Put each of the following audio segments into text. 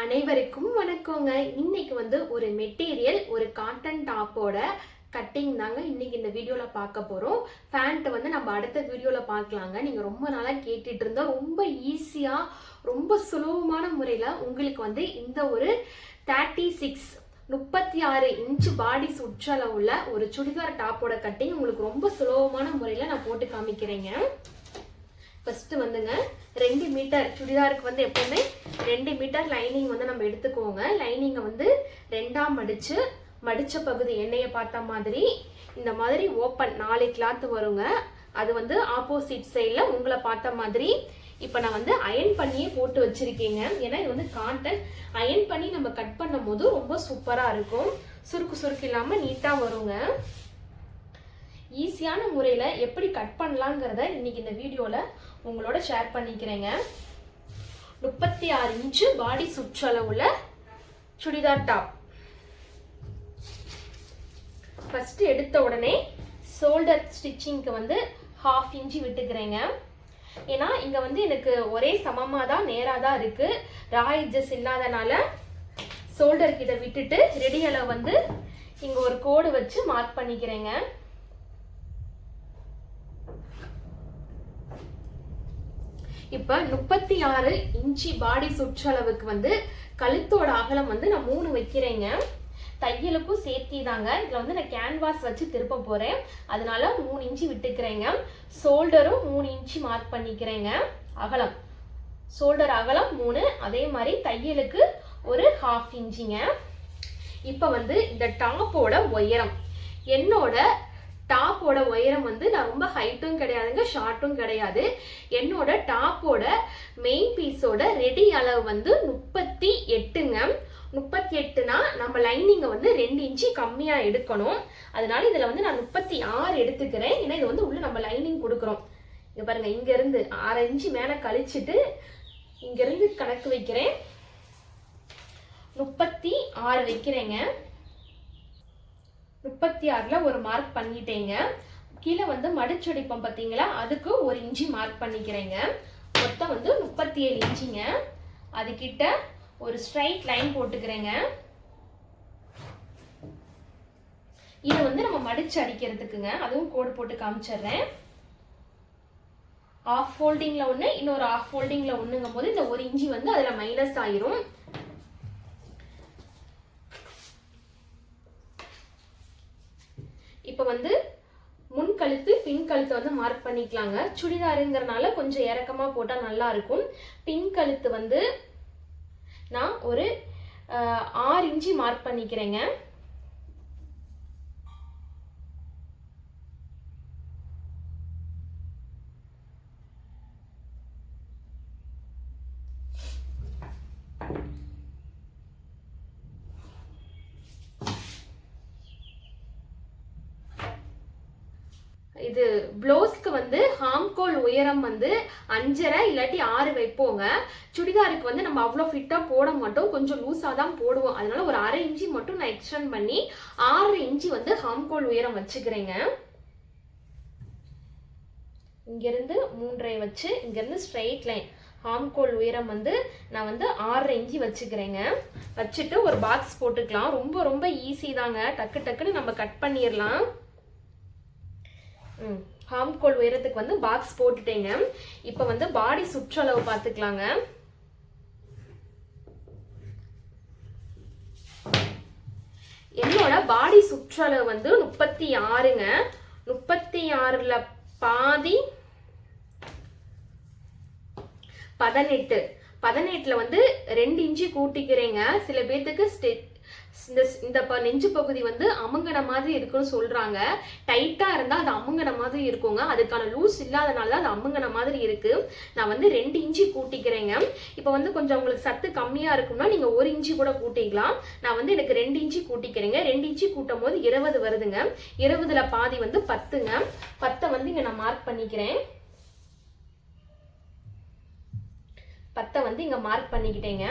அனைவருக்கும் வணக்கங்க. இன்னைக்கு வந்து ஒரு மெட்டீரியல் ஒரு காட்டன் டாப்போட கட்டிங் தாங்க இன்னைக்கு இந்த வீடியோல பார்க்க போறோம். ஃபேண்ட்டை வந்து நம்ம அடுத்த வீடியோல பார்க்கலாங்க. நீங்க ரொம்ப நாளா கேட்டுட்டு இருந்தோம் ரொம்ப ஈஸியா ரொம்ப சுலபமான முறையில உங்களுக்கு வந்து இந்த ஒரு தேர்ட்டி சிக்ஸ் முப்பத்தி ஆறு இன்ச் பாடி சுற்றளவுள்ள ஒரு சுடிதார் டாப்போட கட்டிங் உங்களுக்கு ரொம்ப சுலபமான முறையில நான் போட்டு காமிக்கிறேங்க. ஃபஸ்ட்டு வந்துங்க ரெண்டு மீட்டர் சுடிதாருக்கு வந்து எப்போவுமே ரெண்டு மீட்டர் லைனிங் வந்து நம்ம எடுத்துக்கோங்க. லைனிங்கை வந்து ரெண்டாக மடித்து மடித்த பகுதி எண்ணெயை பார்த்த மாதிரி இந்த மாதிரி ஓப்பன் நாலு கிளாத் வருங்க. அது வந்து ஆப்போசிட் சைடில் உங்களை பார்த்த மாதிரி இப்போ நான் வந்து அயன் பண்ணியே போட்டு வச்சிருக்கேங்க. ஏன்னா இது வந்து காட்டன் அயன் பண்ணி நம்ம கட் பண்ணும் போது ரொம்ப சூப்பராக இருக்கும். சுருக்கு சுருக்கு இல்லாமல் நீட்டாக வருங்க. ஈஸியான முறையில் எப்படி கட் பண்ணலாங்கிறத இன்னைக்கு இந்த வீடியோவில் உங்களோட ஷேர் பண்ணிக்கிறேங்க. முப்பத்தி ஆறு இன்ச்சு பாடி சுற்றளவுள்ள சுடிதார் டாப் ஃபஸ்ட்டு எடுத்த உடனே ஷோல்டர் ஸ்டிச்சிங்க்கு வந்து ஹாஃப் இன்ச்சு விட்டுக்கிறேங்க. ஏன்னா இங்கே வந்து எனக்கு ஒரே சமமாக தான் நேராக தான் இருக்குது ரா எட்ஜஸ் இல்லாதனால ஷோல்டருக்கு இதை விட்டுட்டு ரெடி அளவு வந்து இங்கே ஒரு கோடு வச்சு மார்க் பண்ணிக்கிறேங்க. இப்போ முப்பத்தி ஆறு இன்ச்சி பாடி சுற்றளவுக்கு வந்து கழுத்தோட அகலம் வந்து நான் மூணு வைக்கிறேங்க. தையலுக்கும் சேர்த்தி தாங்க இதில் வந்து நான் கேன்வாஸ் வச்சு திருப்ப போகிறேன் அதனால மூணு இன்ச்சு விட்டுக்கிறேங்க. ஷோல்டரும் மூணு இன்ச்சு மார்க் பண்ணிக்கிறேங்க. அகலம். ஷோல்டர் அகலம் மூணு. அதே மாதிரி தையலுக்கு ஒரு ஹாஃப் இன்ச்சிங்க. இப்போ வந்து இந்த டாப்போட உயரம். என்னோட டாப்போட உயரம் வந்து நான் ரொம்ப ஹைட்டும் கிடையாதுங்க ஷார்ட்டும் கிடையாது. என்னோட டாப்போட மெயின் பீஸோட ரெடி அளவு வந்து முப்பத்தி எட்டுங்க. முப்பத்தி எட்டுனா நம்ம லைனிங்கை வந்து ரெண்டு இன்ச்சு கம்மியாக எடுக்கணும். அதனால இதில் வந்து நான் முப்பத்தி ஆறு எடுத்துக்கிறேன். ஏன்னா இது வந்து உள்ள நம்ம லைனிங் கொடுக்குறோம். இங்கே பாருங்க இங்கேருந்து ஆறு இன்ச்சு மேலே கழிச்சிட்டு இங்கேருந்து கணக்கு வைக்கிறேன். முப்பத்தி ஆறு வைக்கிறேங்க. முப்பத்தி ஆறில் ஒரு மார்க் பண்ணிட்டேங்க. கீழே வந்து மடிச்சடிப்போம் பார்த்தீங்களா அதுக்கு ஒரு இஞ்சி மார்க் பண்ணிக்கிறேங்க. மொத்தம் வந்து முப்பத்தி ஏழு இன்ச்சிங்க. அதுக்கிட்ட ஒரு ஸ்ட்ரைட் லைன் போட்டுக்கிறேங்க. இதை வந்து நம்ம மடிச்சு அடிக்கிறதுக்குங்க. அதுவும் கோடு போட்டு காமிச்சிடுறேன். ஆஃப் ஃபோல்டிங்கில் ஒன்று இன்னொரு ஆஃப் ஃபோல்டிங்கில் ஒன்றுங்கும் போது இந்த ஒரு இஞ்சி வந்து அதில் மைனஸ் ஆயிரும். இப்போ வந்து முன் கழுத்து பின் கழுத்து வந்து மார்க் பண்ணிக்கலாங்க. சுடிதாருங்கிறனால கொஞ்சம் இறக்கமாக போட்டால் நல்லா இருக்கும் பின் கழுத்து வந்து நான் ஒரு ஆறு இன்ச்சு மார்க் பண்ணிக்கிறேங்க. இது ப்ளவுஸ்க்கு வந்து ஹாம்கோல் உயரம் வந்து அஞ்சரை இல்லாட்டி ஆறு வைப்போங்க. சுடிதாருக்கு வந்து நம்ம அவ்வளோ ஃபிட்டாக போட மாட்டோம். கொஞ்சம் லூஸாக தான் போடுவோம். அதனால ஒரு அரை இன்ச்சி மட்டும் நான் எக்ஸ்டெண்ட் பண்ணி ஆறு இன்ச்சி வந்து ஹாம்கோல் உயரம் வச்சுக்கிறேங்க. இங்கேருந்து மூன்றரை வச்சு இங்கேருந்து ஸ்ட்ரைட் லைன் ஹாம்கோல் உயரம் வந்து நான் வந்து ஆறரை இஞ்சி வச்சுக்கிறேங்க. வச்சுட்டு ஒரு பாக்ஸ் போட்டுக்கலாம். ரொம்ப ரொம்ப ஈஸி தாங்க. டக்கு டக்குன்னு நம்ம கட் பண்ணிடலாம். ம். ஹாம்கோல் உயரத்துக்கு வந்து பாக்ஸ் போட்டுட்டேங்க. இப்போ வந்து பாடி சுற்றளவு பார்த்துக்கலாங்க. என்னோட பாடி சுற்றளவு வந்து முப்பத்தி ஆறுங்க. முப்பத்தி ஆறுல பாதி பதினெட்டு. பதினெட்டுல வந்து ரெண்டு இன்ச்சு கூட்டிக்கிறேங்க. சில பேர்த்துக்கு ஸ்டெட் இந்த இந்த நெஞ்சு பகுதி வந்து அமுங்கின மாதிரி இருக்குன்னு சொல்றாங்க. டைட்டா இருந்தா அது அமுங்கின மாதிரி இருக்குங்க. அதுக்கான லூஸ் இல்லாதனால தான் அது அமுங்கின மாதிரி இருக்கு. நான் வந்து ரெண்டு இன்ச்சு கூட்டிக்கிறேங்க. இப்போ வந்து கொஞ்சம் உங்களுக்கு சத்து கம்மியா இருக்கும்னா நீங்க ஒரு இன்ச்சு கூட கூட்டிக்கலாம். நான் வந்து எனக்கு ரெண்டு இன்ச்சு கூட்டிக்கிறேங்க. ரெண்டு இன்ச்சு கூட்டும் போது இருபது வருதுங்க. இருபதுல பாதி வந்து பத்துங்க. பத்தை வந்து இங்க நான் மார்க் பண்ணிக்கிறேன். பத்தை வந்து இங்க மார்க் பண்ணிக்கிட்டேங்க.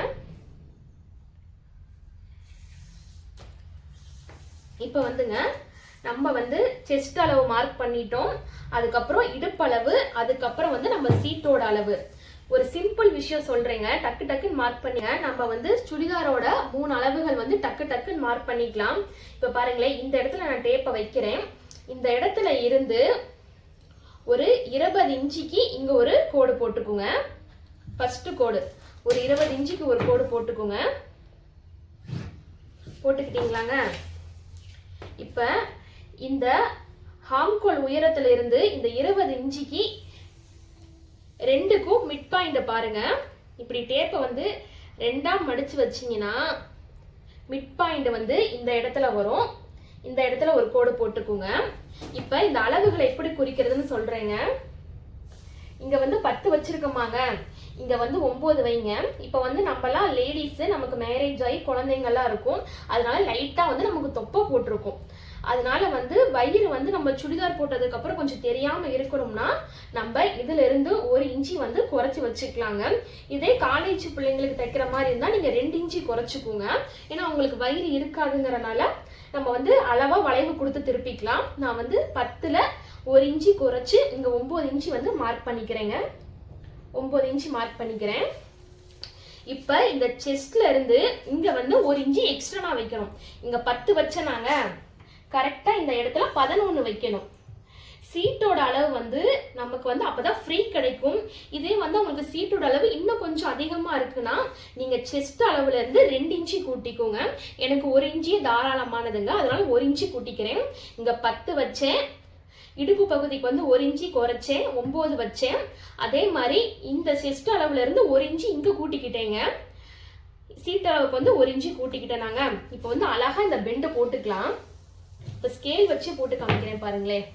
இப்போ வந்துங்க நம்ம வந்து செஸ்ட் அளவு மார்க் பண்ணிட்டோம். அதுக்கப்புறம் இடுப்பளவு அதுக்கப்புறம் வந்து நம்ம சீட்டோட அளவு. ஒரு சிம்பிள் விஷயம் சொல்றேங்க டக்கு டக்குன்னு மார்க் பண்ணுங்க. நம்ம வந்து சுடிதாரோட மூணு அளவுகள் வந்து டக்கு டக்குன்னு மார்க் பண்ணிக்கலாம். இப்போ பாருங்களேன் இந்த இடத்துல நான் டேப்பை வைக்கிறேன். இந்த இடத்துல இருந்து ஒரு இருபது இன்ச்சுக்கு இங்க ஒரு கோடு போட்டுக்கோங்க. ஃபர்ஸ்ட் கோடு. ஒரு இருபது இன்ச்சுக்கு ஒரு கோடு போட்டுக்கோங்க. போட்டுக்கிட்டீங்களாங்க? இப்போ இந்த ஹாம்கோல் உயரத்துல இருந்து இந்த இருபது இன்ச்சுக்கு ரெண்டுக்கும் மிட் பாயிண்ட் பாருங்க. இப்படி டேப்பை வந்து ரெண்டாக மடிச்சு வச்சிங்கன்னா மிட் பாயிண்ட் வந்து இந்த இடத்துல வரும். இந்த இடத்துல ஒரு கோடு போட்டுக்குங்க. இப்ப இந்த அளவுகளை எப்படி குறிக்கிறதுன்னு சொல்றேங்க. இங்க வந்து பத்து வச்சிருக்கோமாங்க. இங்கே வந்து ஒம்பது வைங்க. இப்போ வந்து நம்மலாம் லேடிஸு நமக்கு மேரேஜ் ஆகி குழந்தைங்கள்லாம் இருக்கும். அதனால லைட்டாக வந்து நமக்கு தொப்பை போட்டிருக்கும். அதனால வந்து வயிறு வந்து நம்ம சுடிதார் போட்டதுக்கப்புறம் கொஞ்சம் தெரியாமல் இருக்கணும்னா நம்ம இதிலிருந்து ஒரு இன்ச்சி வந்து குறைச்சி வச்சுக்கலாங்க. இதே காலேஜ் பிள்ளைங்களுக்கு தைக்கிற மாதிரி இருந்தால் நீங்கள் ரெண்டு இன்ச்சி குறைச்சிக்கோங்க. ஏன்னா உங்களுக்கு வயிறு இருக்காதுங்கிறனால நம்ம வந்து அளவாக வளைவு கொடுத்து திருப்பிக்கலாம். நான் வந்து பத்தில் ஒரு இன்ச்சி குறைச்சி இங்கே ஒம்பது இன்ச்சி வந்து மார்க் பண்ணிக்கிறேங்க. ஒம்பது இன்ச்சி மார்க் பண்ணிக்கிறேன். இப்போ இந்த செஸ்ட்ல இருந்து இங்கே வந்து ஒரு இன்ச்சி எக்ஸ்ட்ரா வைக்கணும். இங்கே பத்து வச்சனாங்க. கரெக்டாக இந்த இடத்துல பதினொன்று வைக்கணும். சீட்டோட அளவு வந்து நமக்கு வந்து அப்பதான் ஃப்ரீ கிடைக்கும். இதே வந்து உங்களுக்கு சீட்டோட அளவு இன்னும் கொஞ்சம் அதிகமாக இருக்குன்னா நீங்கள் செஸ்ட் அளவுலேருந்து ரெண்டு இன்ச்சு கூட்டிக்கோங்க. எனக்கு ஒரு இன்ச்சியே தாராளமானதுங்க. அதனால ஒரு இன்ச்சு கூட்டிக்கிறேன். இங்கே பத்து வச்சேன். இடுப்பு பகுதிக்கு வந்து ஒரு இஞ்சி குறைச்சேன் ஒம்பது வச்சேன். அதே மாதிரி இந்த செஸ்ட் அளவுலேருந்து ஒரு இன்ச்சு இங்கே கூட்டிக்கிட்டேங்க. சீட் அளவுக்கு வந்து ஒரு இன்ச்சு கூட்டிக்கிட்டேன் நாங்கள் இப்போ வந்து அழகாக இந்த பெண்டை போட்டுக்கலாம். இப்போ ஸ்கேல் வச்சு போட்டு காமிக்கிறேன் பாருங்களேன்.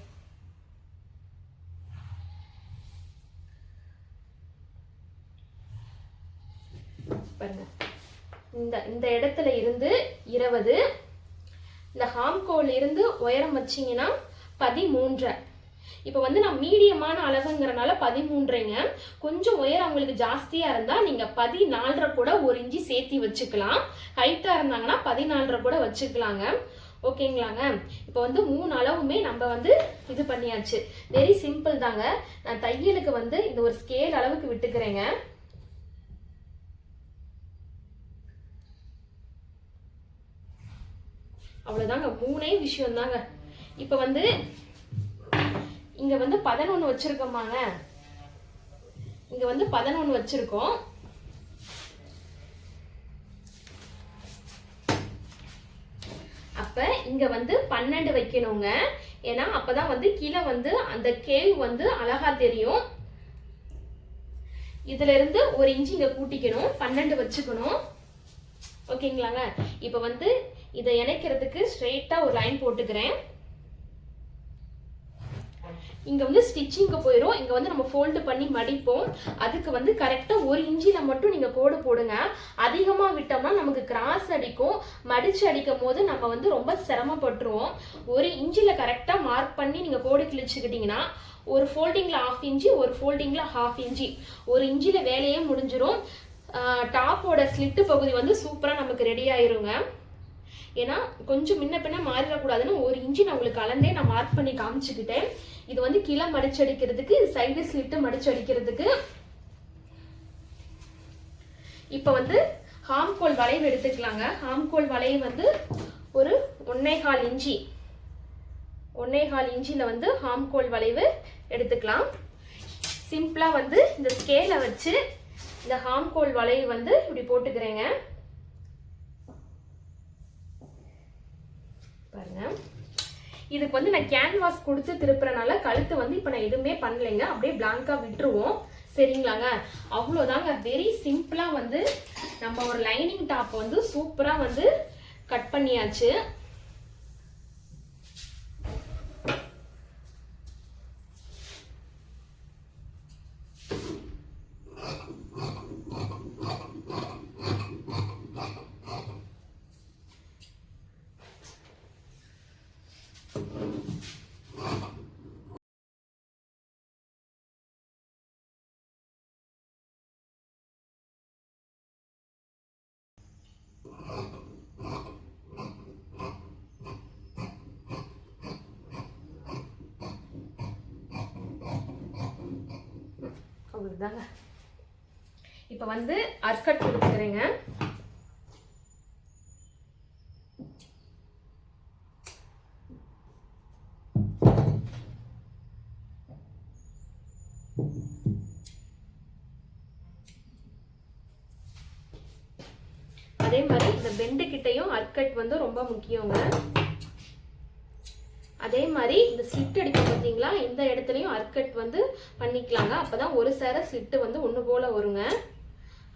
பாருங்க. இந்த இந்த இடத்துல இருந்து இருபது. இந்த ஹாம்கோல் இருந்து உயரம் வச்சீங்கன்னா பதிமூன்றரை இப்போ வந்து நான் மீடியமான அளவுங்கிறனால பதிமூன்றைங்க. கொஞ்சம் உயரம் உங்களுக்கு ஜாஸ்தியாக இருந்தால் நீங்கள் பதினாலரை கூட ஒரு இஞ்சி சேர்த்தி வச்சுக்கலாம். ஹைட்டாக இருந்தாங்கன்னா பதினாலரை கூட வச்சுக்கலாங்க. ஓகேங்களாங்க? இப்போ வந்து மூணு அளவுமே நம்ம வந்து இது பண்ணியாச்சு. வெரி சிம்பிள் தாங்க. நான் தையலுக்கு வந்து இந்த ஒரு ஸ்கேல் அளவுக்கு விட்டுக்கிறேங்க. அவ்வளோதாங்க மூணே விஷயம் தாங்க இப்போ வந்து இங்கே வந்து பதினொன்று வச்சுருக்கோமாங்க. இங்கே வந்து பதினொன்று வச்சுருக்கோம். அப்போ இங்கே வந்து பன்னெண்டு வைக்கணுங்க. ஏன்னா அப்பதான் வந்து கீழே வந்து அந்த கேவ் வந்து அழகாக தெரியும். இதுலேருந்து ஒரு இன்ச்சு இங்கே கூட்டிக்கணும். பன்னெண்டு வச்சுக்கணும். ஓகேங்களாங்க? இப்போ வந்து இதை இணைக்கிறதுக்கு ஸ்ட்ரெயிட்டாக ஒரு லைன் போட்டுக்கிறேன். இங்கே வந்து ஸ்டிச்சிங்க்கு போயிடும் இங்கே வந்து நம்ம ஃபோல்டு பண்ணி மடிப்போம். அதுக்கு வந்து கரெக்டாக ஒரு இன்ச்சில மட்டும் நீங்கள் கோடு போடுங்க. அதிகமாக விட்டோம்னா நமக்கு கிராஸ் அடிக்கும். மடித்து அடிக்கும் போது நம்ம வந்து ரொம்ப சிரமப்பட்டுருவோம். ஒரு இன்ச்சில கரெக்டாக மார்க் பண்ணி நீங்கள் கோடு கிழிச்சுக்கிட்டீங்கன்னா ஒரு ஃபோல்டிங்கில் ஹாஃப் இன்ச்சி ஒரு ஃபோல்டிங்கில் ஹாஃப் இன்ச்சி. ஒரு இன்ச்சில வேலையே முடிஞ்சிடும் டாப்போட ஸ்லிட்டு பகுதி வந்து சூப்பராக நமக்கு ரெடி ஆயிருங்க. ஏன்னா கொஞ்சம் முன்ன பின்ன மாறிடக்கூடாதுன்னு ஒரு இன்ச்சு நான் உங்களுக்கு கலந்தே நான் மார்க் பண்ணி காமிச்சுக்கிட்டேன். இது வந்து கீழே மடிச்சடிக்கிறதுக்கு சைடு ஸ்லிட்டு மடிச்சடிக்கிறதுக்கு. இப்போ வந்து ஹாம்கோல் வளைவு எடுத்துக்கலாங்க. ஹாம்கோல் வளைவு வந்து ஒரு ஒன்னேகால் இஞ்சி ஒன்னேகால் இஞ்சியில் வந்து ஹாம்கோல் வளைவு எடுத்துக்கலாம். சிம்பிளாக வந்து இந்த ஸ்கேலை வச்சு இந்த ஹாம்கோல் வளைவு வந்து இப்படி போட்டுக்கிறேங்க. பாருங்கள் இதுக்கு வந்து நான் கேன்வாஸ் கொடுத்து திருப்புறனால கழுத்து வந்து இப்போ நான் எதுவுமே பண்ணலைங்க. அப்படியே பிளாங்காக விட்டுருவோம். சரிங்களாங்க? அவ்வளோதாங்க. வெரி சிம்பிளாக வந்து நம்ம ஒரு லைனிங் டாப் வந்து சூப்பராக வந்து கட் பண்ணியாச்சு. அவ்வளோதாங்க இப்போ வந்து அர்க்கட் கொடுத்துக்கிறேங்க அதே மாதிரி இந்த பெண்டு கிட்டையும் அர்க்கட் வந்து ரொம்ப முக்கியங்க. அதே மாதிரி இந்த ஸ்லிட் அடிப்போம் பார்த்தீங்களா? இந்த இடத்துலையும் அர்க்கட் வந்து பண்ணிக்கலாங்க. அப்போ தான் ஒரு சேர ஸ்லிட்டு வந்து ஒன்று போல் வருங்க.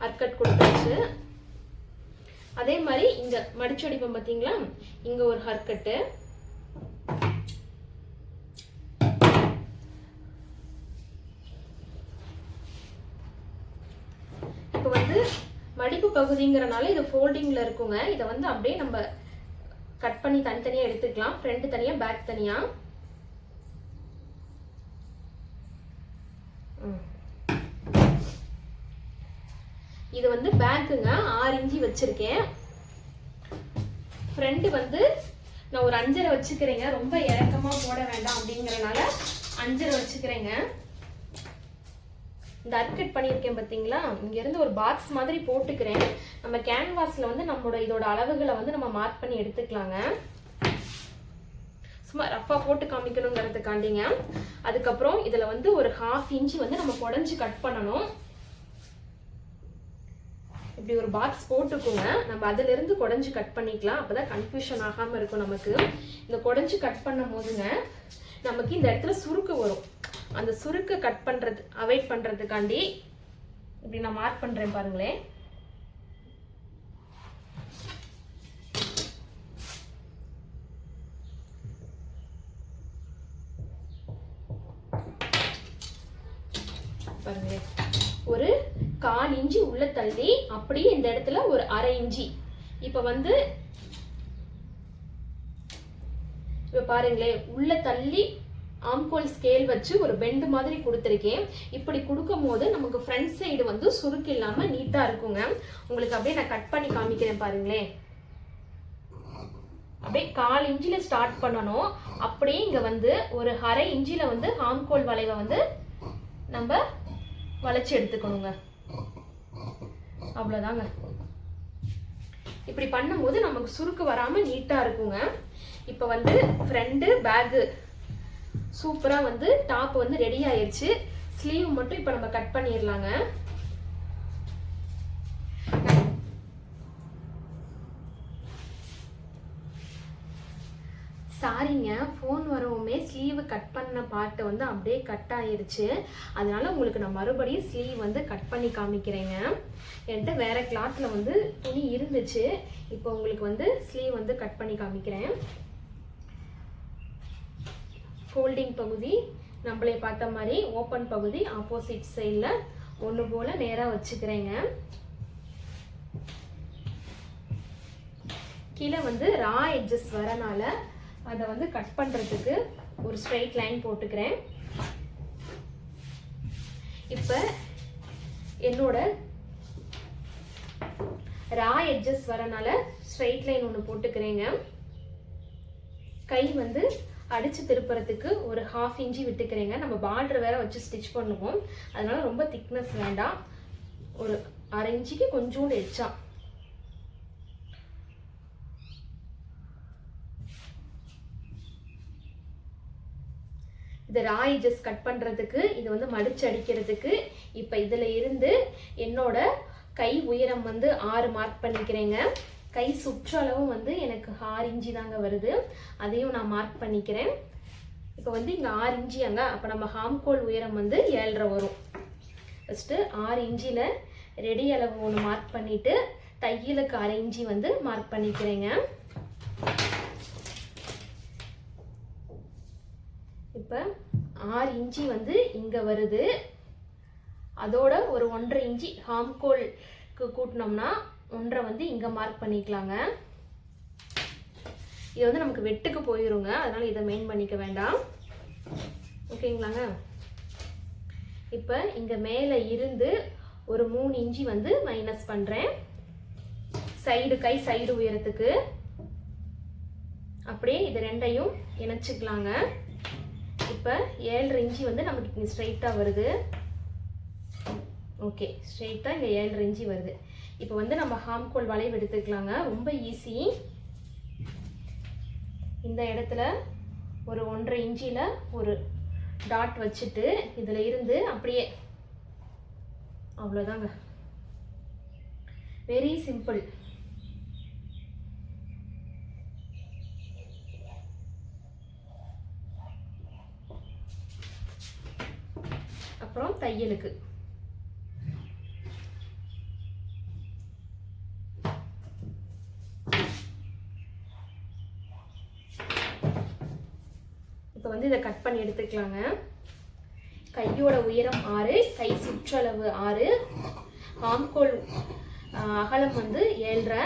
அர்க்கட் கொடுத்தாச்சு. அதே மாதிரி இங்கே மடிச்சு அடிப்போம் பார்த்தீங்களா? இங்கே ஒரு ஹர்க்கட்டு இப்போ வந்து மடிப்பு பகுதிங்கிறனால இது ஃபோல்டிங்கில் இருக்குங்க. இதை வந்து அப்படியே நம்ம கட் பண்ணி தனித்தனியாக எடுத்துக்கலாம். ஃப்ரண்ட் தனியாக பேக் தனியாக இது வந்து பேக்குங்க. ஆறு இஞ்சி வச்சுருக்கேன். ஃப்ரெண்டு வந்து நான் ஒரு அஞ்சரை வச்சுக்கிறேங்க. ரொம்ப இறக்கமாக போட வேண்டாம் அப்படிங்கறனால அஞ்சரை வச்சுக்கிறேங்க. இந்த அர்க்கட் பண்ணியிருக்கேன் பார்த்தீங்களா? இங்கேருந்து ஒரு பாக்ஸ் மாதிரி போட்டுக்கிறேன். நம்ம கேன்வாஸில் வந்து நம்மளோட இதோட அளவுகளை வந்து நம்ம மார்க் பண்ணி எடுத்துக்கலாங்க. சும்மா ரஃபாக போட்டு காமிக்கணுங்கிறதுக்காண்டிங்க. அதுக்கப்புறம் இதில் வந்து ஒரு ஹாஃப் இன்ச்சு வந்து நம்ம குடஞ்சி கட் பண்ணணும். இப்படி ஒரு பாக்ஸ் போட்டுக்கோங்க. நம்ம அதிலிருந்து குடஞ்சி கட் பண்ணிக்கலாம். அப்போ தான் கன்ஃபியூஷன் ஆகாமல் இருக்கும் நமக்கு. இந்த குடஞ்சி கட் பண்ணும் போதுங்க நமக்கு இந்த இடத்துல சுருக்கு வரும். அந்த சுருக்க கட் பண்றது அவாய்ட் பண்றதுக்காண்டி இப்படி நான் மார்க் பண்றேன் பாருங்களேன். பாருங்களேன். ஒரு கால் இஞ்சி உள்ள தள்ளி அப்படியே இந்த இடத்துல ஒரு அரை இஞ்சி. இப்ப வந்து இப்போ பாருங்களேன் உள்ள தள்ளி ஆம்கோல் ஸ்கேல் வச்சு ஒரு பெண்டு மாதிரி கொடுத்துருக்கேன். இப்படி கொடுக்கும் போது நமக்கு ஃப்ரண்ட் சைடு வந்து சுருக்கு இல்லாமல் நீட்டாக இருக்குங்க. உங்களுக்கு அப்படியே நான் கட் பண்ணி காமிக்கிறேன் பாருங்களேன் அப்படியே கால் இஞ்சியில் ஸ்டார்ட் பண்ணணும். அப்படியே இங்கே வந்து ஒரு அரை இஞ்சியில் வந்து ஆம்கோல் வளைவை வந்து நம்ம வளைச்சி எடுத்துக்கணுங்க. அவ்வளோதாங்க இப்படி பண்ணும்போது நமக்கு சுருக்கு வராமல் நீட்டாக இருக்குங்க. இப்போ வந்து ஃப்ரண்ட்டு பேக்கு சூப்பராக வந்து டாப் வந்து ரெடி ஆயிடுச்சு ஸ்லீவ் மட்டும் இப்போ நம்ம கட் பண்ணிடலாங்க சாரிங்க ஃபோன் வரவுமே ஸ்லீவ் கட் பண்ண பார்ட்டு வந்து அப்படியே கட் ஆயிடுச்சு அதனால உங்களுக்கு நான் மறுபடியும் ஸ்லீவ் வந்து கட் பண்ணி காமிக்கிறேங்க. என்கிட்ட வேற கிளாத்தில் வந்து துணி இருந்துச்சு. இப்போ உங்களுக்கு வந்து ஸ்லீவ் வந்து கட் பண்ணி காமிக்கிறேன். ஃபோல்டிங் பகுதி நம்மளே பார்த்த மாதிரி ஓப்பன் பகுதி ஆப்போசிட் சைடில் ஒன்று போல் நேராக வச்சுக்கிறேங்க. கீழே வந்து ரா எட்ஜஸ் வரனால அதை வந்து கட் பண்ணுறதுக்கு ஒரு ஸ்ட்ரைட் லைன் போட்டுக்கிறேன். இப்போ என்னோட ரா எட்ஜஸ் வரனால ஸ்ட்ரைட் லைன் ஒன்று போட்டுக்கிறேங்க. கை வந்து அடித்து திருப்புறதுக்கு ஒரு ஹாஃப் இன்ச்சி விட்டுக்கிறேங்க. நம்ம பார்டர் வேற வச்சு ஸ்டிச் பண்ணுவோம். அதனால ரொம்ப திக்னஸ் வேண்டாம். ஒரு அரை இன்ச்சுக்கு கொஞ்சோண்டு எச்சா. இந்த ராய் ஜஸ்ட் கட் பண்ணுறதுக்கு இது வந்து மடிச்சு அடிக்கிறதுக்கு இப்போ இதில் இருந்து என்னோட கை உயரம் வந்து ஆறு மார்க் பண்ணிக்கிறேங்க. கை சுற்றளவும் வந்து எனக்கு ஆறு இஞ்சி தாங்க வருது. அதையும் நான் மார்க் பண்ணிக்கிறேன். இப்போ வந்து இங்கே ஆறு இஞ்சி அங்க அப்போ நம்ம ஹாம்கோல் உயரம் வந்து ஏழரை வரும். ஃபஸ்ட்டு ஆறு இன்ச்சில் ரெடி அளவு ஒன்று மார்க் பண்ணிவிட்டு தையலுக்கு அரை இன்ச்சி வந்து மார்க் பண்ணிக்கிறேங்க. இப்போ ஆறு இன்ச்சி வந்து இங்கே வருது. அதோட ஒரு ஒன்றரை இன்ச்சி ஹாம்கோலுக்கு கூட்டினோம்னா ஒன்றை வந்து இங்கே மார்க் பண்ணிக்கலாங்க. இது வந்து நமக்கு வெட்டுக்கு போயிருங்க. அதனால் இதை மெயின் பண்ணிக்க வேண்டாம். ஓகேங்களாங்க? இப்போ இங்கே மேலே இருந்து ஒரு மூணு இன்ச்சி வந்து மைனஸ் பண்ணுறேன் சைடு கை சைடு உயரத்துக்கு. அப்படியே இது ரெண்டையும் இணைச்சிக்கலாங்க. இப்போ ஏழரை இன்ச்சி வந்து நமக்கு இங்கே ஸ்ட்ரைட்டாக வருது. ஓகே ஸ்ட்ரெயிட்டாக இங்கே ஏழரை இன்ச்சி வருது. இப்போ வந்து நம்ம ஹாம்கோல் வளைவு எடுத்துக்கலாங்க. ரொம்ப ஈஸி இந்த இடத்துல ஒரு ஒன்றரை இன்ச்சில் ஒரு டாட் வச்சுட்டு இதில் இருந்து அப்படியே அவ்வளோதாங்க வெரி சிம்பிள் அப்புறம் தையலுக்கு. இப்போ வந்து இதை கட் பண்ணி எடுத்துக்கலாங்க. கையோட உயரம் ஆறு கை சுற்றளவு ஆறு. ஆம்கோல் அகலம் வந்து ஏழ்ரை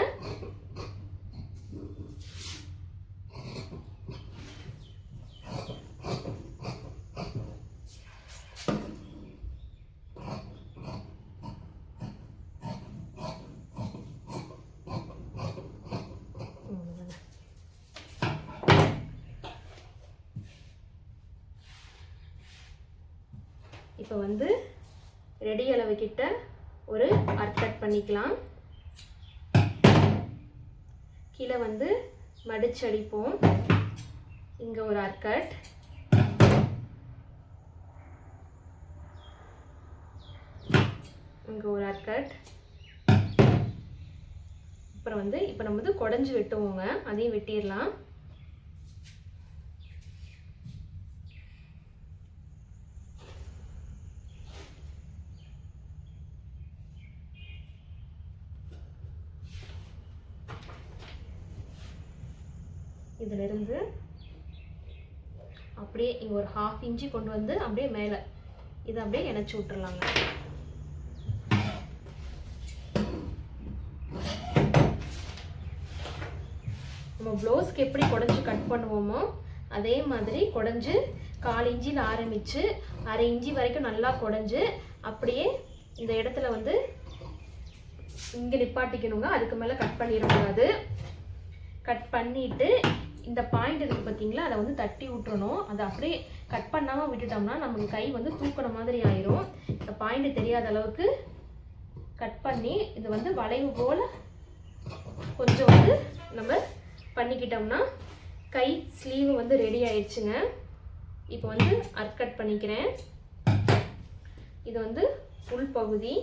அவ்வளவுதாங்க. இப்போ வந்து ரெடி அளவு கிட்ட ஒரு அர்க்கட் பண்ணிக்கலாம். கீழே வந்து மடிச்சடிப்போம். இங்கே ஒரு அர்கட். இங்கே ஒரு அர்கட். அப்புறம் வந்து இப்போ நம்ம வந்து குடஞ்சி வெட்டுவோங்க. அதையும் வெட்டிடலாம். இதிலிருந்து அப்படியே இங்கே ஒரு ஹாஃப் இன்ச்சு கொண்டு வந்து அப்படியே மேலே. இதை அப்படியே இணைச்சி விட்டுறலாங்க. நம்ம ப்ளவுஸ்க்கு எப்படி குடஞ்சி கட் பண்ணுவோமோ அதே மாதிரி குடஞ்சி கால் இஞ்சியில் ஆரம்பித்து அரை இஞ்சி வரைக்கும் நல்லா குடஞ்சி அப்படியே இந்த இடத்துல வந்து இங்கே நிப்பாட்டிக்கணுங்க. அதுக்கு மேலே கட் பண்ணிடக்கூடாது. கட் பண்ணிவிட்டு இந்த பாயிண்ட் இருக்குது பார்த்தீங்களா அதை வந்து தட்டி விட்டுறணும். அதை அப்படியே கட் பண்ணாமல் விட்டுட்டோம்னா நமக்கு கை வந்து தூக்குன மாதிரி ஆயிரும். இந்த பாயிண்ட் தெரியாத அளவுக்கு கட் பண்ணி இது வந்து வளைவு போல் கொஞ்சம் வந்து நம்ம பண்ணிக்கிட்டோம்னா கை ஸ்லீவ் வந்து ரெடி ஆயிடுச்சுங்க. இப்போ வந்து அர்கட் பண்ணிக்கிறேன். இது வந்து ஃபுல் பகுதி.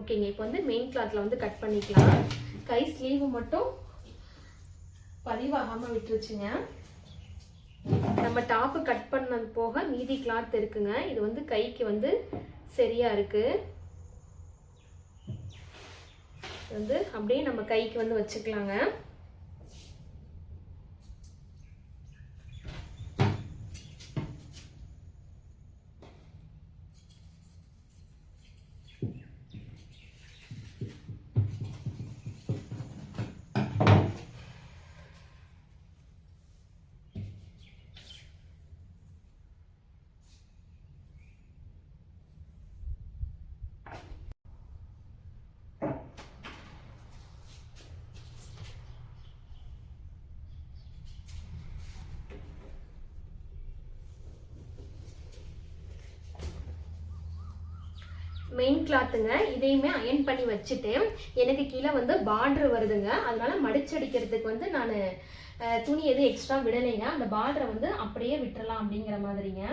ஓகேங்க இப்போ வந்து மெயின் கிளாத்தில் வந்து கட் பண்ணிக்கலாம். கை ஸ்லீவு மட்டும் பதிவாகாமல் விட்டுருச்சுங்க. நம்ம டாப்பு கட் பண்ணது போக மீதி கிளாத் இருக்குங்க. இது வந்து கைக்கு வந்து சரியாக இருக்குது வந்து அப்படியே நம்ம கைக்கு வந்து வச்சுக்கலாங்க. மெயின் கிளாத்துங்க இதையுமே அயன் பண்ணி வச்சுட்டேன். எனக்கு கீழே வந்து பார்டர் வருதுங்க. அதனால மடிச்சடிக்கிறதுக்கு வந்து நான் துணி எதுவும் எக்ஸ்ட்ரா விடலைங்க. அந்த பார்டரை வந்து அப்படியே விட்டுறலாம் அப்படிங்கிற மாதிரிங்க.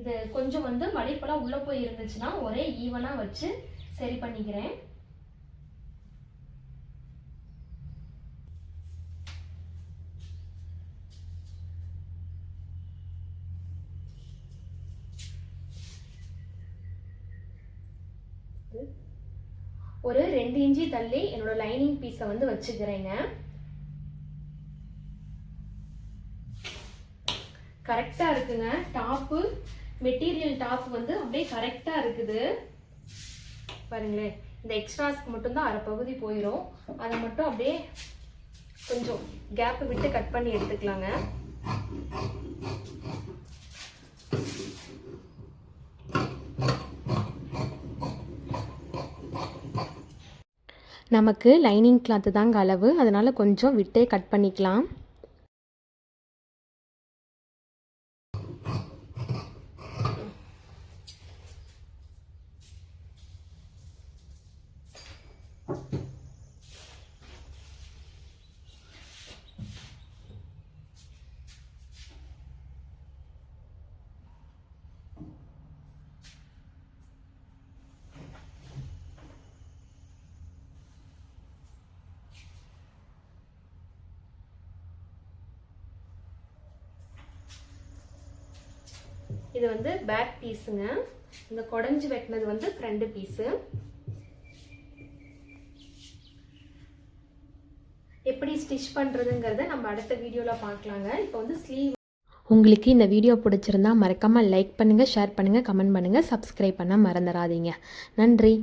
இது கொஞ்சம் வந்து மடிப்பெல்லாம் உள்ளே போய் இருந்துச்சுன்னா ஒரே ஈவனாக வச்சு சரி பண்ணிக்கிறேன். ஒரு ரெண்டு இன்ச்சி தள்ளி என்னோட லைனிங் பீஸை வந்து வச்சுக்கிறேங்க. கரெக்டாக இருக்குங்க. டாப்பு மெட்டீரியல் டாப் வந்து அப்படியே கரெக்டாக இருக்குது. பாருங்களேன் இந்த எக்ஸ்ட்ராஸ்க்கு மட்டும்தான் அரை பகுதி போயிடும் அதை மட்டும் அப்படியே கொஞ்சம் கேப்பு விட்டு கட் பண்ணி எடுத்துக்கலாங்க. நமக்கு லைனிங் கிளாத்து தாங்க அளவு. அதனால் கொஞ்சம் விட்டே கட் பண்ணிக்கலாம். இது வந்து பேக் பீஸுங்க இந்த குடஞ்சி வெட்டினது வந்து ஃப்ரண்ட் பீஸு எப்படி ஸ்டிச் பண்ணுறதுங்கிறத நம்ம அடுத்த வீடியோவில் பார்க்கலாங்க. இப்போ வந்து ஸ்லீவ் உங்களுக்கு இந்த வீடியோ பிடிச்சிருந்தா மறக்காமல் லைக் பண்ணுங்கள் ஷேர் பண்ணுங்கள் கமெண்ட் பண்ணுங்கள் சப்ஸ்கிரைப் பண்ண மறந்துடாதீங்க. நன்றி.